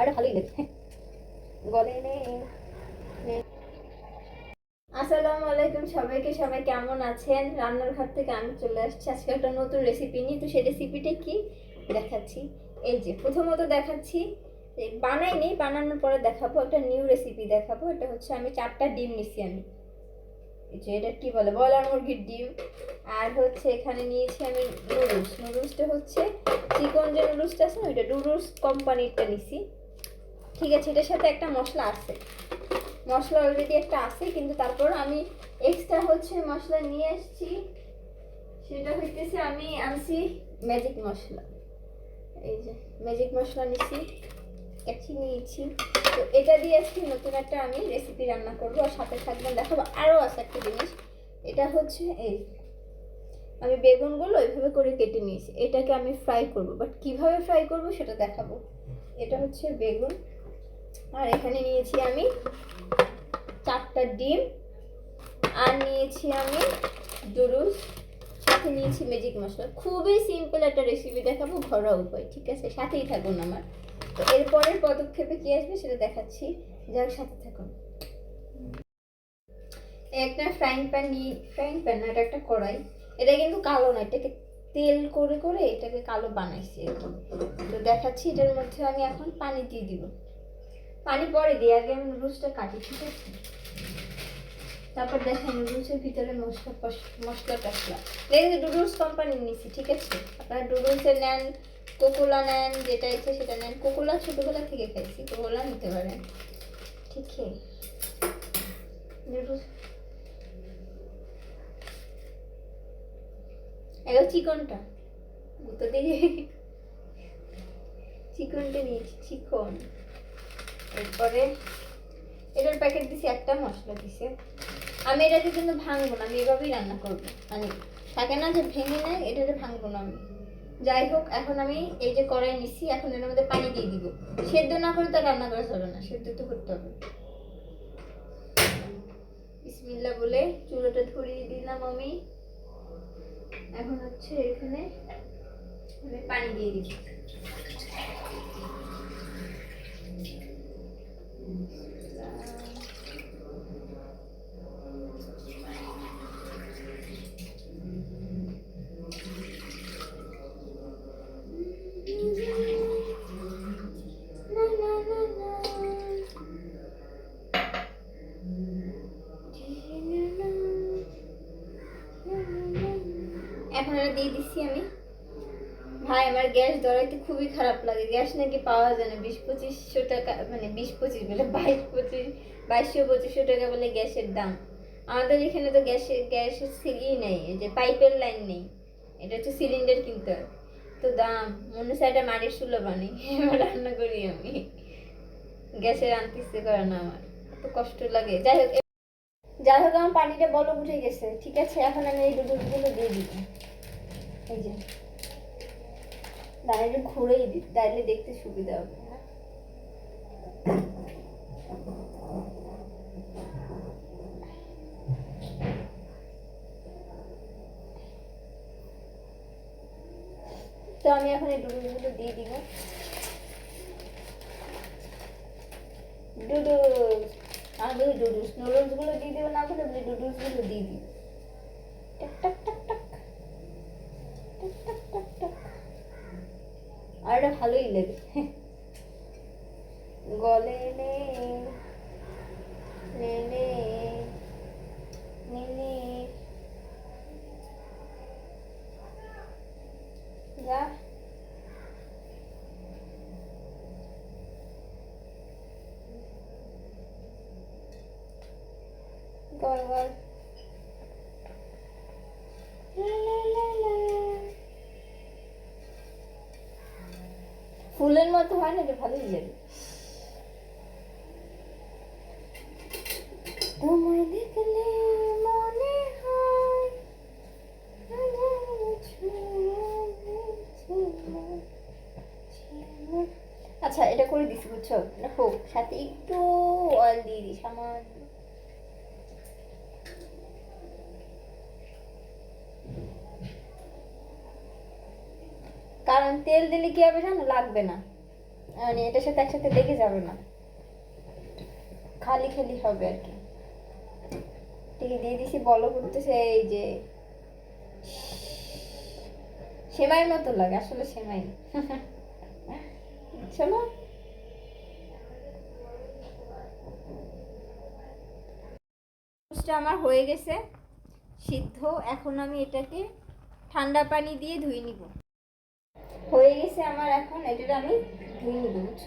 আর ভালোই লেগেছে। গলে আসসালামু আলাইকুম সবাইকে, সবাই কেমন আছেন? রান্নার ঘর থেকে আমি চলে আসছি। আজকে একটা নতুন রেসিপি নিয়ে। তো সেই রেসিপিটা কি? দেখাচ্ছি। এই যে, প্রথমত দেখাচ্ছি বানাইনি, বানানোর পরে দেখাবো। একটা নিউ রেসিপি দেখাবো। এটা হচ্ছে আমি চারটা ডিম নিছি আমি। যে, এটা কি বলে? বয়লার মুরগির ডিম। আর হচ্ছে এখানে নিয়েছি আমি নুডলস নুডলসটা হচ্ছে চিকন যে নুডলসটা আছে না, ওইটা নুডলস কোম্পানিরটা নিছি। ঠিক আছে, এটার সাথে একটা মশলা আছে। মশলা অলরেডি একটা আছে, কিন্তু তারপর আমি এক্সট্রা হচ্ছে মশলা নিয়ে আসছি। সেটা হইতেছে আমি আনছি ম্যাজিক মশলা। এই যে ম্যাজিক মশলা নিছি কাছি নিয়েছি। তো এটা দিয়ে আজকে নতুন একটা আমি রেসিপি রান্না করব। আর সাথে থাকবেন, দেখাবো আরও আছে একটা জিনিস। এটা হচ্ছে এই, আমি বেগুনগুলো এইভাবে করে কেটে নিয়েছি। এটাকে আমি ফ্রাই করব। বাট কীভাবে ফ্রাই করব সেটা দেখাবো। এটা হচ্ছে বেগুন। আর এখানে নিয়েছি আমি চারটা ডিম। আর নিয়েছি আমি দুরুস। সাথে নিয়েছি ম্যাজিক মশলা। খুবই সিম্পল একটা রেসিপি দেখাবো, ঘরোয়া উপায়, ঠিক আছে? সাথেই থাকুন আমার। তো এরপরের পদক্ষেপে কি আসবে সেটা দেখাচ্ছি। যার সাথে থাকুন। একটা ফ্রাইং প্যান নিয়ে ফ্রাইং প্যান না, এটা একটা কড়াই। এটা কিন্তু কালো না, এটাকে তেল করে করে এটাকে কালো বানাইছি। তো দেখাচ্ছি এটার মধ্যে আমি এখন পানি দিয়ে দিব। পানি পরে দিই, আগে আমি নুডলসটা কাটি, ঠিক আছে? তারপর দেখেন নুডলসের ভিতরে মশলা মশলা টশলা কিন্তু ডুডলস কোম্পানির নিছি, ঠিক আছে? আপনারা ডুডলসের নেন কোকোলা নেন, যেটা ইচ্ছে সেটা নেন। কোকোলা ছোটোবেলা থেকে খাইছি কোকোলা নিতে পারেন। ঠিক নুডলস এবার চিকনটা। গুঁতো দিয়ে চিকনটা নিয়েছি, চিকন। এরপরে এটার প্যাকেট দিছি, একটা মশলা দিছে। আমি এটাকে কিন্তু ভাঙবো না, আমি এভাবেই রান্না করব। মানে থাকে না যে ভেঙে নেয় এটাকে ভাঙবো না আমি। যাই হোক, এখন আমি এই যে কড়াই নিছি, এখন এর মধ্যে পানি দিয়ে দিব। সেদ্ধ না করে তো রান্না করা যাবে না, সেদ্ধ তো করতে হবে। বিসমিল্লা বলে চুলোটা ধরিয়ে দিলাম আমি। এখন হচ্ছে এখানে আমি পানি দিয়ে দিচ্ছি না না না না এখন এটা দিয়ে দিচ্ছি আমি ভাই আমার গ্যাস ধরাইতে খুবই খারাপ লাগে। গ্যাস নাকি পাওয়া যায় না। বিশ পঁচিশশো টাকা মানে বিশ পঁচিশ বলে বাইশ পঁচিশ, বাইশশো, পঁচিশশো টাকা বলে গ্যাসের দাম। আমাদের এখানে তো গ্যাসের গ্যাসের সিলি নেই যে পাইপের লাইন নেই। এটা হচ্ছে সিলিন্ডার কিনতে হয় তো দাম, মনে সাইডে মাটির সুলো বানি রান্না করি আমি। গ্যাসের আনতে ইচ্ছে করে না আমার। এত কষ্ট লাগে। যাই হোক যাই হোক, আমার পানিটা বলো উঠে গেছে। ঠিক আছে, এখন আমি এই দুধগুলো দিয়ে দিই এই যে। দাঁড়িয়ে ঘুরেই দিই তাইলে দেখতে সুবিধা হবে। তো আমি এখন এই ডুডুগুলো দিয়ে দিব। ডুডুস আমাকে ওই ডুডুস, নুডলসগুলো দিয়ে দেবো, না বলে আপনি ডুডুসগুলো দিয়ে দিই টাক টাক টাক টাক। টাক টাক আর এটা ভালোই লাগে গলে নে নে নে যা। Gol, gol. ফুলের মতো হয় না যে ভালোই যাবে তোমায় দেখলে মনে হয় আচ্ছা এটা করে দিছি, বুঝছ? এটা হোক সাথে একটু অয়েল দিয়ে দিই, সামান্য তেল দিলে কি হবে জানো? লাগবে না। মানে এটার সাথে একসাথে লেগে যাবে না। খালি খালি হবে আর কি। ঠিক দিয়ে দিছি বলো করতেছে এই যে। সেমাইয়ের মতো লাগে, আসলে সেমাই। বুঝছ না আমার হয়ে গেছে, সিদ্ধ। এখন আমি এটাকে ঠান্ডা পানি দিয়ে ধুয়ে নিব। হয়ে গেছে আমার এখন এটা আমি ধুয়ে নিব বুঝছ?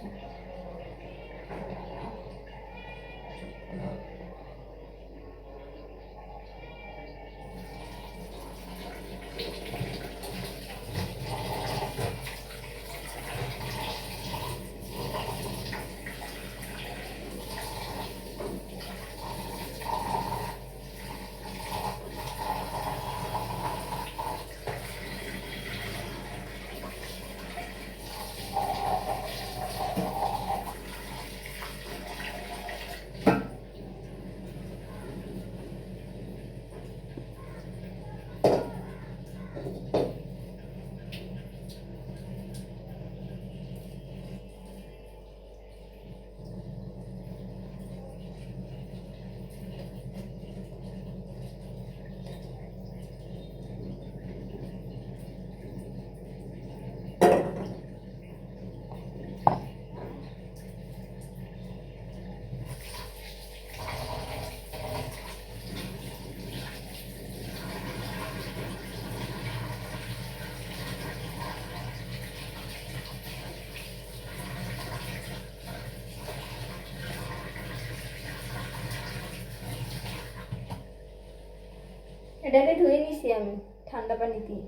এটাকে ধুয়ে নিছি আমি, ঠান্ডা পানি দিয়ে।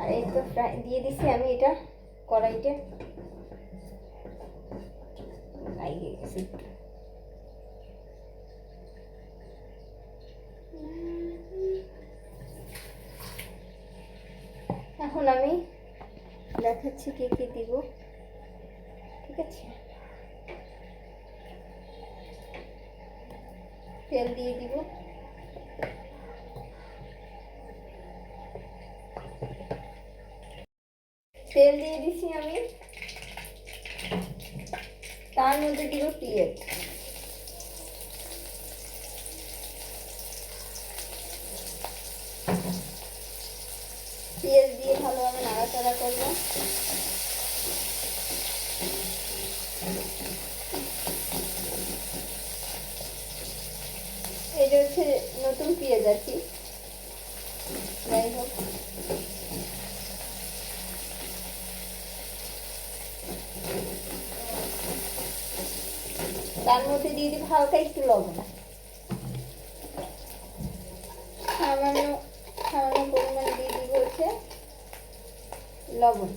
আর এই তো ফ্রাই, দিয়ে দিছি আমি এটা কড়াইতে। লাগিয়ে এখন আমি দেখাচ্ছি কি কি দিব। ঠিক আছে? তেল দিয়ে দিব। তেল দিয়ে দিছি আমি। তার মধ্যে দিব পেঁয়াজ। পেঁয়াজ দিয়ে ভালোভাবে নাড়াচাড়া করব। এটা হচ্ছে নতুন পেঁয়াজ আর কি। যাই হোক। তার মধ্যে দিয়ে দিব হালকা একটু লবণ। সামান্য সামান্য পরিমাণ দিয়ে দিব হচ্ছে লবণ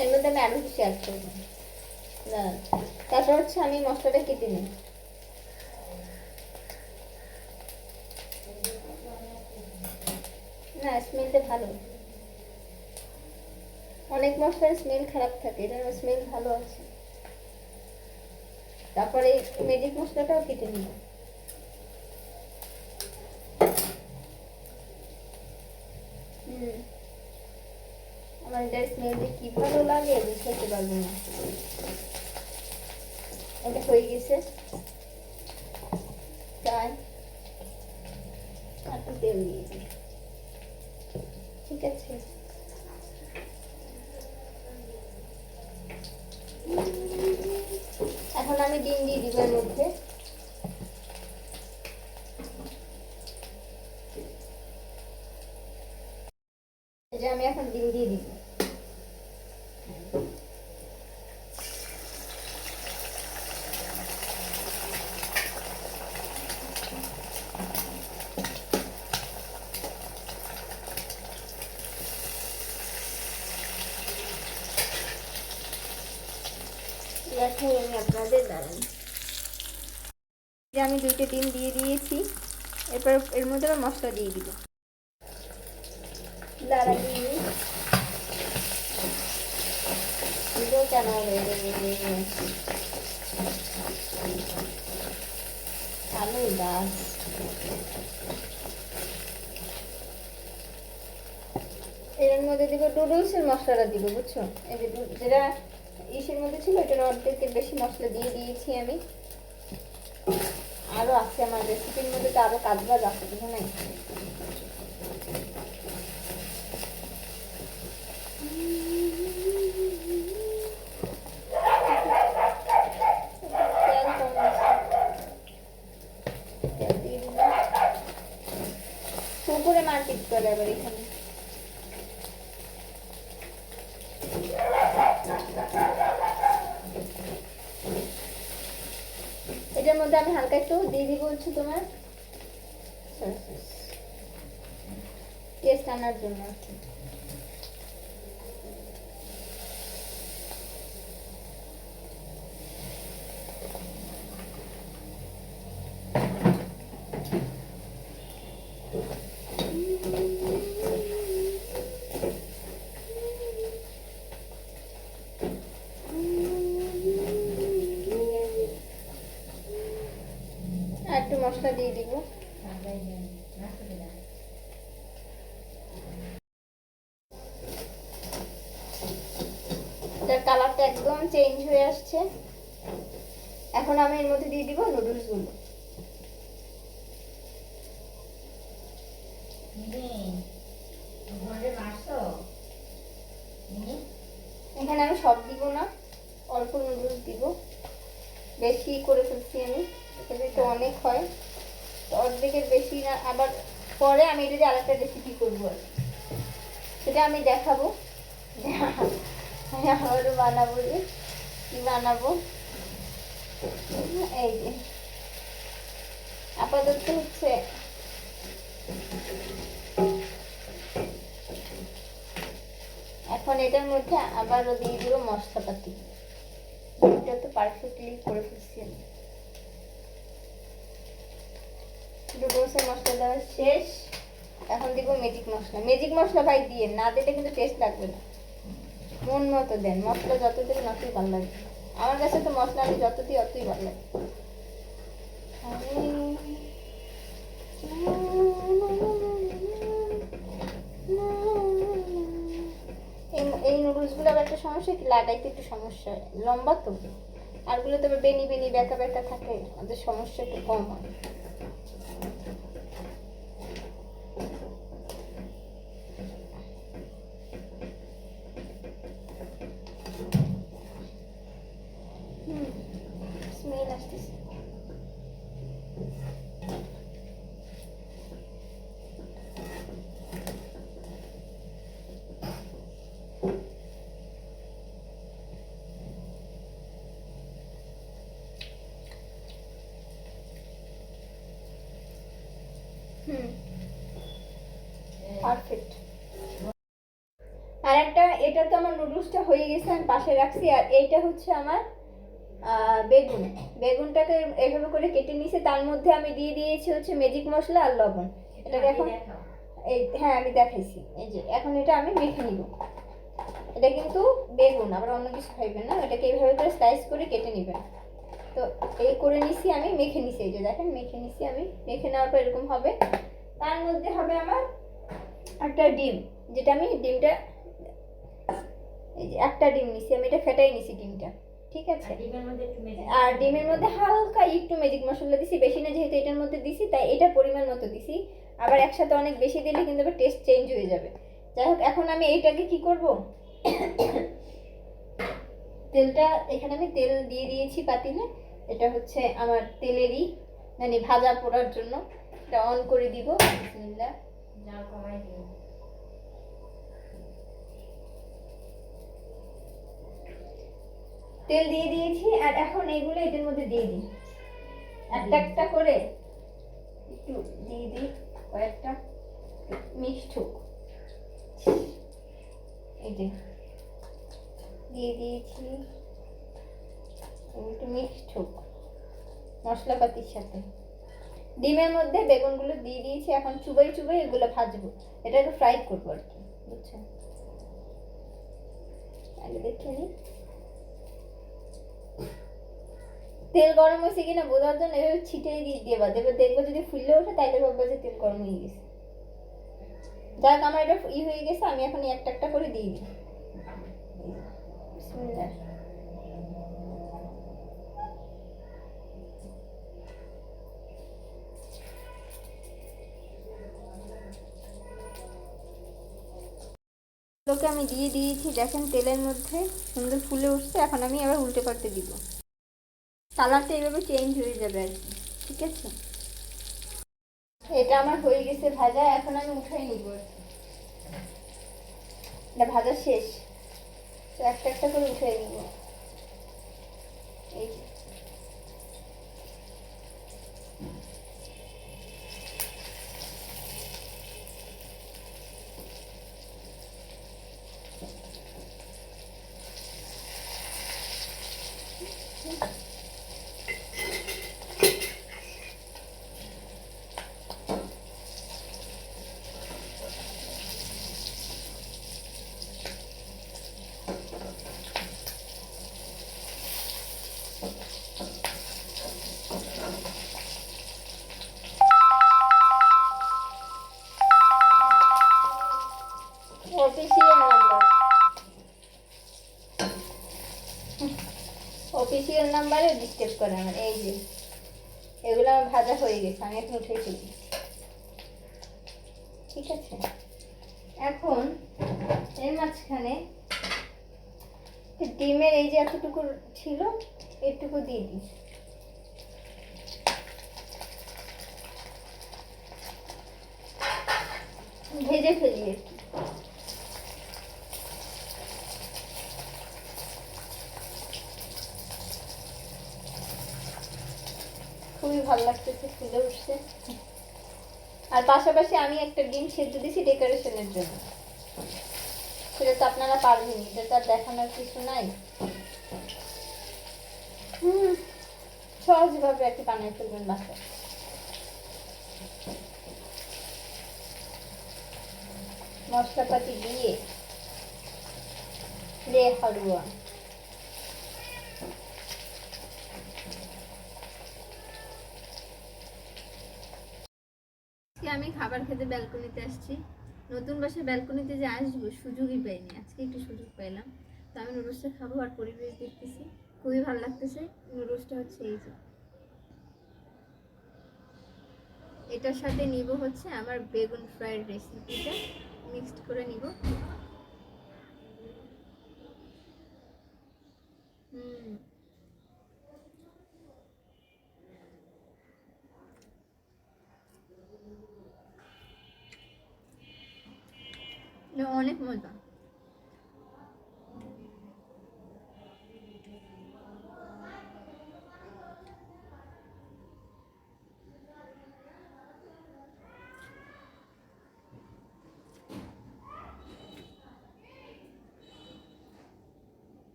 এর মধ্যে আমি আরও কিছু অ্যাড করব না তারপর হচ্ছে আমি কেটে না স্মেলটা ভালো। অনেক মশলার স্মেল খারাপ থাকে এটার স্মেল ভালো আছে। তারপরে ম্যাজিক মশলাটাও কেটে নিই। আমার এটার স্মেলটা কি ভালো লাগে বুঝতে পারব না। এটা হয়ে গেছে তাই একটু তেল দিয়ে দিই ঠিক আছে এখন আমি ডিম দিয়ে দিব এর মধ্যে। যে আমি এখন ডিম দিয়ে দিব দেখাই আমি আপনাদের দাঁড়ান যে আমি দুইটা ডিম দিয়ে দিয়েছি। এরপর এর মধ্যে আবার মশলা দিয়ে দিব। গাছ। এর মধ্যে দিব নুডলসের মশলাটা দিব, বুঝছ? এই যেটা ইসের মধ্যে ছিল, এটার অর্ধেকের বেশি মশলা দিয়ে দিয়েছি আমি। আরও আছে আমার রেসিপির মধ্যে তো আরও কাজ বাজ আছে বুঝো নাই। পুকুরে মারপিট করে আবার এখানে এটার মধ্যে আমি হালকা একটু দিয়ে দিব হচ্ছে তোমার টেস্ট আনার জন্য। মশলা দিয়ে দিব। তার কালারটা একদম চেঞ্জ হয়ে আসছে। এখন আমি এর মধ্যে দিয়ে দিব নুডলসগুলো এখানে আমি সব দিব না অল্প নুডলস দিব বেশি করে ফেলছি আমি এখানে তো অনেক হয় তো অর্ধেকের বেশি না, আবার পরে আমি এটা দিয়ে আরেকটা রেসিপি করব আর সেটা আমি দেখাবো। আবারও বানাবো যে কি বানাবো? এই যে। আপাতত হচ্ছে এখন এটার মধ্যে আবারও দিয়ে দিব মশলাপাতি। এটা তো পারফেক্টলি করে ফেলছি আমি। নুডলসের মশলা দেওয়া শেষ। এখন দিব ম্যাজিক মশলা। ম্যাজিক মশলা ভাই দিয়ে, না দিলে কিন্তু টেস্ট লাগবে না। মন মতো দেন, মশলা যত দেবেন অতই ভালো লাগবে আমার কাছে তো মশলা আমি যত দিই অতই ভালো লাগে। এই নুডলসগুলো আবার একটা সমস্যা কি? লাগাইতে একটু সমস্যা হয়। লম্বা তো। আরগুলো তবে বেনি বেনি বেঁকা বেঁকা থাকে, ওদের সমস্যা একটু কম হয় স্মেল আসতেছে হুম পারফেক্ট আর একটা এটা তো আমার নুডলসটা হয়ে গেছে আমি পাশে রাখছি। আর এইটা হচ্ছে আমার বেগুন। বেগুনটাকে এভাবে করে কেটে নিয়েছি তার মধ্যে আমি দিয়ে দিয়েছি হচ্ছে ম্যাজিক মশলা আর লবণ। এটাকে এখন এই হ্যাঁ আমি দেখাইছি। এই যে এখন এটা আমি মেখে নিব। এটা কিন্তু বেগুন আবার অন্য কিছু খাইবেন না। এটাকে এইভাবে করে স্লাইস করে কেটে নেবেন। তো এই করে নিছি আমি মেখে নিছি। এই যে দেখেন মেখে নিছি আমি। মেখে নেওয়ার পর এরকম হবে। তার মধ্যে হবে আমার একটা ডিম যেটা আমি ডিমটা এই যে একটা ডিম নিছি আমি এটা ফেটাই নিছি ডিমটা ঠিক আছে? আর ডিমের মধ্যে হালকা একটু ম্যাজিক মশলা দিছি বেশি না যেহেতু এটার মধ্যে দিছি তাই এটা পরিমাণ মতো দিছি। আবার একসাথে অনেক বেশি দিলে কিন্তু আবার টেস্ট চেঞ্জ হয়ে যাবে। যাই হোক এখন আমি এইটাকে কি করব? তেলটা এখানে আমি তেল দিয়ে দিয়েছি পাতিলে। এটা হচ্ছে আমার তেলেরই মানে ভাজা পোড়ার জন্য। এটা অন করে দিব বিসমিল্লাহ। তেল দিয়ে দিয়েছি আর এখন এইগুলো এটার মধ্যে দিয়ে দিই। একটা একটা করে একটু দিয়ে দিই কয়েকটা মিক্সড হোক। এই যে দিয়ে দিয়েছি। একটু মিক্সড হোক মশলাপাতির সাথে। ডিমের মধ্যে বেগুনগুলো দিয়ে দিয়েছি এখন চুবাই চুবাই এগুলো ভাজবো। এটা একটু ফ্রাই করব আর কি বুঝছেন আগে দেখে নিই তেল গরম হয়েছে কিনা বোঝার জন্য এভাবে ছিটিয়ে দিয়ে দেবা দেবে দেখবে যদি ফুললে ওঠে, তাইলে ভাববে যে তেল গরম হয়ে গেছে। যাক, আমার এটা ই হয়ে গেছে, আমি এখন একটা একটা করে দিয়ে দিই। লোকে আমি দিয়ে দিয়েছি, দেখেন তেলের মধ্যে সুন্দর ফুলে উঠছে, এখন আমি আবার উল্টে পাল্টে দিব। কালারটা এইভাবে চেঞ্জ হয়ে যাবে আর কি, ঠিক আছে? এটা আমার হয়ে গেছে ভাজা, এখন আমি উঠাই নিব। এটা ভাজা শেষ, তো একটা একটা করে উঠাই নিব। এই করে আমার এই যে, এগুলো আমার ভাজা হয়ে গেছে, আমি এখন উঠে ফেলি। ঠিক আছে? এখন এর মাঝখানে ডিমের এই যে এতটুকু ছিল, এটুকু দিয়ে দিই। ভেজে ফেলি আর কি খুবই ভালো লাগতেছে, ফুলে উঠছে। আর পাশাপাশি আমি একটা ডিম সেদ্ধ দিছি ডেকোরেশনের জন্য। সেটা তো আপনারা পারবেন, এটা তো আর দেখানোর কিছু নাই। সহজভাবে বানিয়ে ফেলবেন বাসায়। মশলাপাতি দিয়ে রে হালুয়া খাবার খেতে ব্যালকনিতে আসছি। নতুন বাসায় ব্যালকনিতে যে আসব, সুযোগই পাইনি। আজকে একটু সুযোগ পাইলাম। তো আমি নুডলসটা খাব আর পরিবেশ দেখতেছি। খুবই ভালো লাগতেছে। নুডলসটা হচ্ছে এই যে। এটার সাথে নিব হচ্ছে আমার বেগুন ফ্রাইড রেসিপিটা। মিক্সড করে নিব। হুম। অনেক মজা।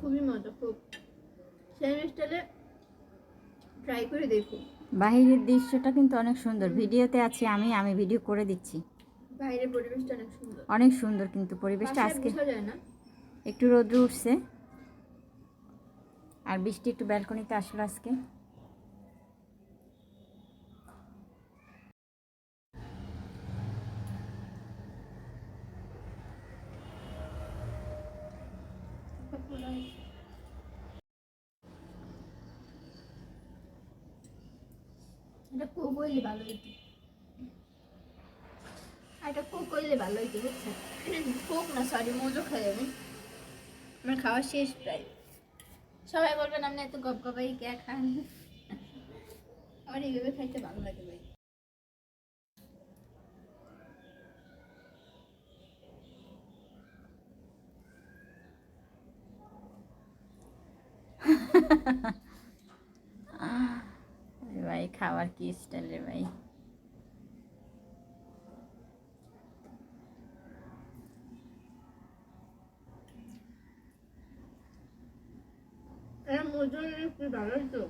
খুবই মজা খুব। স্টাইলে ট্রাই করে দেখো। বাহিরের দৃশ্যটা কিন্তু অনেক সুন্দর। ভিডিওতে আছি আমি আমি ভিডিও করে দিচ্ছি। বাইরের পরিবেশটা অনেক সুন্দর। অনেক সুন্দর কিন্তু পরিবেশটা আজকে একটু রোদ্র উঠছে। আর বৃষ্টি একটু ব্যালকনিতে আসলো আজকে। এটা কোক ভালো এটা কোক হইলে ভালো হইতো, বুঝছেন? কোক না সরি মজো খাই আমি। আমার খাওয়া শেষ প্রায়। সবাই বলবেন আপনি এত গপ গপাই কে খান? আমার এইভাবে খাইতে ভালো লাগে ভাই। ভাই খাবার কি স্টাইল রে ভাই? এটা মজো কি ভালো হইতো